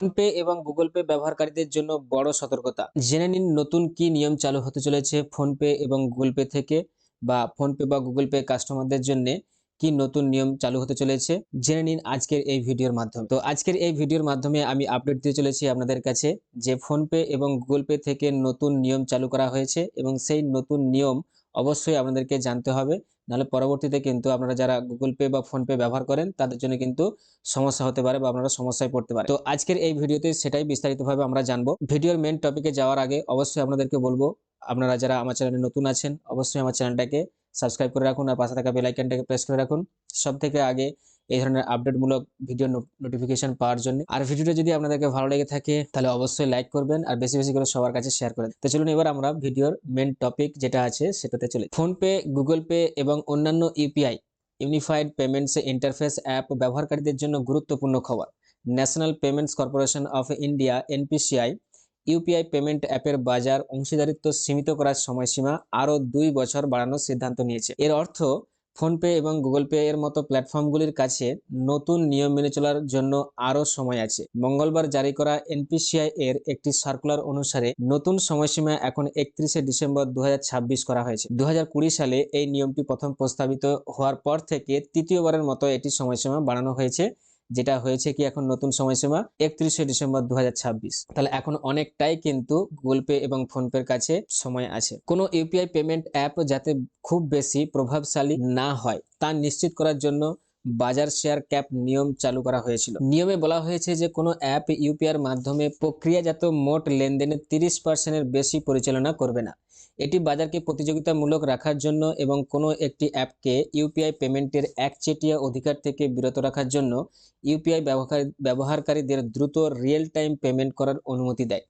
PhonePe এবং Google pay ব্যবহারকারীদের জন্য বড় সতর্কতা। জেনে নিন নতুন কি নিয়ম চালু হতে চলেছে ফোনপে এবং গুগল পে থেকে বা ফোনপে বা গুগল পে কাস্টমারদের জন্য কি নতুন নিয়ম চালু হতে চলেছে। জেনে নিন আজকের এই ভিডিওর মাধ্যমে। তো আজকের এই ভিডিওর মাধ্যমে আমি আপডেট দিয়ে চলেছি আপনাদের কাছে যে ফোনপে এবং গুগল পে থেকে নতুন নিয়ম চালু করা হয়েছে এবং সেই নতুন নিয়ম অবশ্যই আপনাদেরকে জানতে হবে। নাহলে পরবর্তীতে কিন্তু আপনারা যারা গুগল পে বা ফোনপে ব্যবহার করেন, তাদের জন্য কিন্তু সমস্যা হতে পারে বা আপনারা সমস্যায় পড়তে পারে তো আজকের এই ভিডিওতে সেটাই বিস্তারিতভাবে আমরা জানব। ভিডিওর মেন টপিকে যাওয়ার আগে অবশ্যই আপনাদেরকে বলব, আপনারা যারা আমার চ্যানেলে নতুন আছেন, অবশ্যই আমার চ্যানেলটাকে সাবস্ক্রাইব করে রাখুন আর পাশে থাকা বেলাইকানটাকে প্রেস করে রাখুন। সব থেকে আগে এই ধরনের আপডেটমূলক ভিডিও নোটিফিকেশন পাওয়ার জন্য। আর ভিডিওটা যদি আপনাদেরকে ভালো লেগে থাকে, তাহলে অবশ্যই লাইক করবেন আর বেশি বেশি করে সবার কাছে শেয়ার করেন তো চলুন এবার আমরা ভিডিওর মেন টপিক যেটা আছে সেটাতে চলে। ফোনপে গুগল পে এবং অন্যান্য UPI unified payments interface app ব্যবহারকারীদের জন্য গুরুত্বপূর্ণ খবর। National payments corporation of India NPCI UPI payment অ্যাপের বাজার অংশীদারিত্ব সীমিত করার সময়সীমা আরও দুই বছর বাড়ানোর সিদ্ধান্ত নিয়েছে। এর অর্থ ফোনপে এবং গুগল পে এর মতো প্ল্যাটফর্মগুলির কাছে নতুন নিয়ম মেনে চলার জন্য আরও সময় আছে। মঙ্গলবার জারি করা এনপিসিআই এর একটি সার্কুলার অনুসারে নতুন সময়সীমা এখন একত্রিশে ডিসেম্বর দু হাজার ছাব্বিশ করা হয়েছে। দু হাজার কুড়ি সালে এই নিয়মটি প্রথম প্রস্তাবিত হওয়ার পর থেকে তৃতীয়বারের মতো এটি সময়সীমা বাড়ানো হয়েছে। যেটা হয়েছে কি এখন নতুন সময়সীমা একত্রিশে ডিসেম্বর দু হাজার ছাব্বিশ। তাহলে এখন অনেকটাই কিন্তু গুগল পে এবং ফোনপের কাছে সময় আছে। কোনো ইউপিআই পেমেন্ট অ্যাপ যাতে খুব বেশি প্রভাবশালী না হয়, তা নিশ্চিত করার জন্য বাজার শেয়ার ক্যাপ নিয়ম চালু করা হয়েছিল। নিয়মে বলা হয়েছে যে কোনো অ্যাপ ইউপিআর মাধ্যমে প্রক্রিয়াজাত মোট লেনদেনের তিরিশ পার্সেন্টের বেশি পরিচালনা করবে না। এটি বাজারকে প্রতিযোগিতামূলক রাখার জন্য এবং কোনো একটি অ্যাপকে ইউপিআই পেমেন্টের একচেটিয়া অধিকার থেকে বিরত রাখার জন্য ইউপিআই ব্যবহারকারীদের দ্রুত রিয়েল টাইম পেমেন্ট করার অনুমতি দেয়।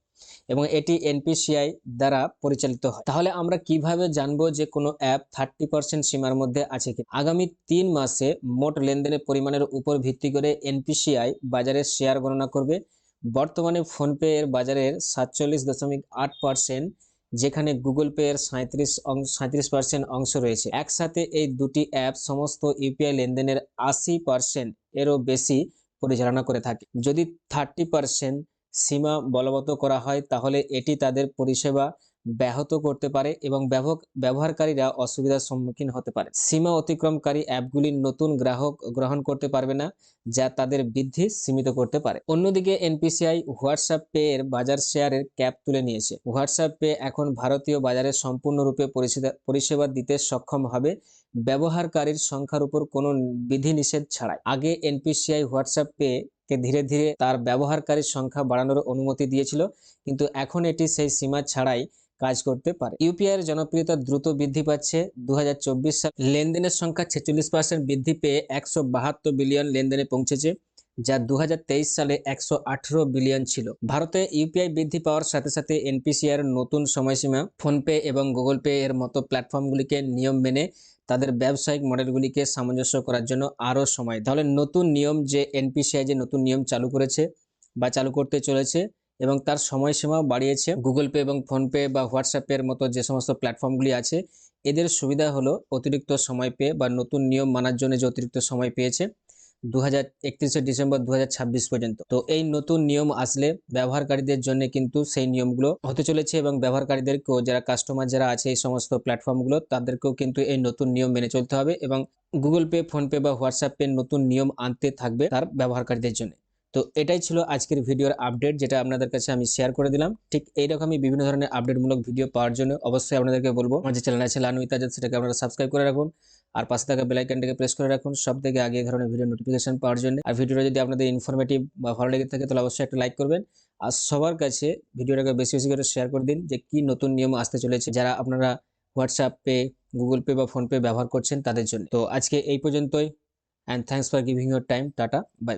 এবং এটি এনপিসিআই দ্বারা পরিচালিত হয়। তাহলে আমরা কীভাবে জানব যে কোনো অ্যাপ থার্টি পার্সেন্ট সীমার মধ্যে আছে কি আগামী তিন মাসে মোট লেনদেনের পরিমাণের উপর ভিত্তি করে এনপিসিআই বাজারের শেয়ার গণনা করবে। বর্তমানে ফোনপে এর বাজারের সাতচল্লিশ দশমিক আট পার্সেন্ট যেখানে গুগল পে এর সাঁত্রিশ সাঁত্রিশ পার্সেন্ট অংশ রয়েছে। একসাথে এই দুটি অ্যাপ সমস্ত ইউপিআই লেনদেনের আশি পার্সেন্ট এরও বেশি পরিচালনা করে থাকে। যদি থার্টি পার্সেন্ট সীমা বলবৎ করা হয়, তাহলে এটি তাদের পরিষেবা ব্যাহত করতে পারে এবং ব্যবহারকারীরা অসুবিধার সম্মুখীন হতে পারে। সীমা অতিক্রমকারী অ্যাপগুলির নতুন গ্রাহক গ্রহণ করতে পারবে না, যা তাদের বৃদ্ধি সীমিত করতে পারে। অন্যদিকে এনপিসিআই হোয়াটসঅ্যাপ পে এর বাজার শেয়ারের ক্যাপ তুলে নিয়েছে। হোয়াটসঅ্যাপ পে এখন ভারতীয় বাজারে সম্পূর্ণরূপে পরিষেবা দিতে সক্ষম হবে, ব্যবহারকারীর সংখ্যার উপর কোনো বিধিনিষেধ ছাড়াই। আগে এনপিসিআই হোয়াটসঅ্যাপ পে কে ধীরে ধীরে তার ব্যবহারকারীর সংখ্যা বাড়ানোর অনুমতি দিয়েছিল, কিন্তু এখন এটি সেই সীমা ছাড়াই কাজ করতে পারে। ইউপিআই এর জনপ্রিয়তা দ্রুত বৃদ্ধি পাচ্ছে। দু হাজার সাল লেনদেনের সংখ্যা ছেচল্লিশ পার্সেন্ট বৃদ্ধি পেয়ে একশো বাহাত্তর বিলিয়ন লেনদেনে পৌঁছেছে, যা দু হাজার তেইশ সালে একশো আঠারো বিলিয়ন ছিল। ভারতে ইউপিআই বৃদ্ধি পাওয়ার সাথে সাথে এনপিসিআর নতুন সময়সীমা ফোনপে এবং গুগল পে এর মতো প্ল্যাটফর্মগুলিকে নিয়ম মেনে তাদের ব্যবসায়িক মডেলগুলিকে সামঞ্জস্য করার জন্য আরও সময়। তাহলে নতুন নিয়ম যে এনপিসিআই যে নতুন নিয়ম চালু করেছে বা চালু করতে চলেছে এবং তার সময়সীমাও বাড়িয়েছে গুগল পে এবং ফোনপে বা হোয়াটসঅ্যাপের মতো যে সমস্ত প্ল্যাটফর্মগুলি আছে, এদের সুবিধা হলো অতিরিক্ত সময় পেয়ে বা নতুন নিয়ম মানার জন্য যে অতিরিক্ত সময় পেয়েছে দু হাজার ডিসেম্বর দু হাজার ছাব্বিশ পর্যন্ত। তো এই নতুন নিয়ম আসলে ব্যবহারকারীদের জন্য কিন্তু সেই নিয়মগুলো হতে চলেছে এবং ব্যবহারকারীদেরকেও যারা কাস্টমার যারা আছে এই সমস্ত প্ল্যাটফর্মগুলো তাদেরকেও কিন্তু এই নতুন নিয়ম মেনে চলতে হবে এবং গুগল পে ফোনপে বা হোয়াটসঅ্যাপে নতুন নিয়ম আনতে থাকবে তার ব্যবহারকারীদের জন্য। তো এটাই ছিল আজকের ভিডিওর আপডেট যেটা আপনাদের কাছে আমি শেয়ার করে দিলাম। ঠিক এইরকমই বিভিন্ন ধরনের আপডেটমূলক ভিডিও পাওয়ার জন্য অবশ্যই আপনাদেরকে বলব। আমার যে চ্যানেল আছে লানু ইতাজাদ সেটাকে আপনারা সাবস্ক্রাইব করে রাখুন। আর পাশে থাকা বেলাইকানটাকে প্রেস করে রাখুন। সব থেকে আগে ধরনের ভিডিও নোটিফিকেশন পাওয়ার জন্য। আর ভিডিওটা যদি আপনাদের ইনফরমেটিভ বা ভালো লেগে থাকে, তাহলে অবশ্যই একটা লাইক করবেন। আর সবার কাছে ভিডিওটাকে বেশি বেশি করে শেয়ার করে দিন যে কি নতুন নিয়ম আসতে চলেছে। যারা আপনারা হোয়াটসঅ্যাপ পে গুগল পে বা ফোনপে ব্যবহার করছেন তাদের জন্য। তো আজকে এই পর্যন্তই। And thanks for giving your time tata bye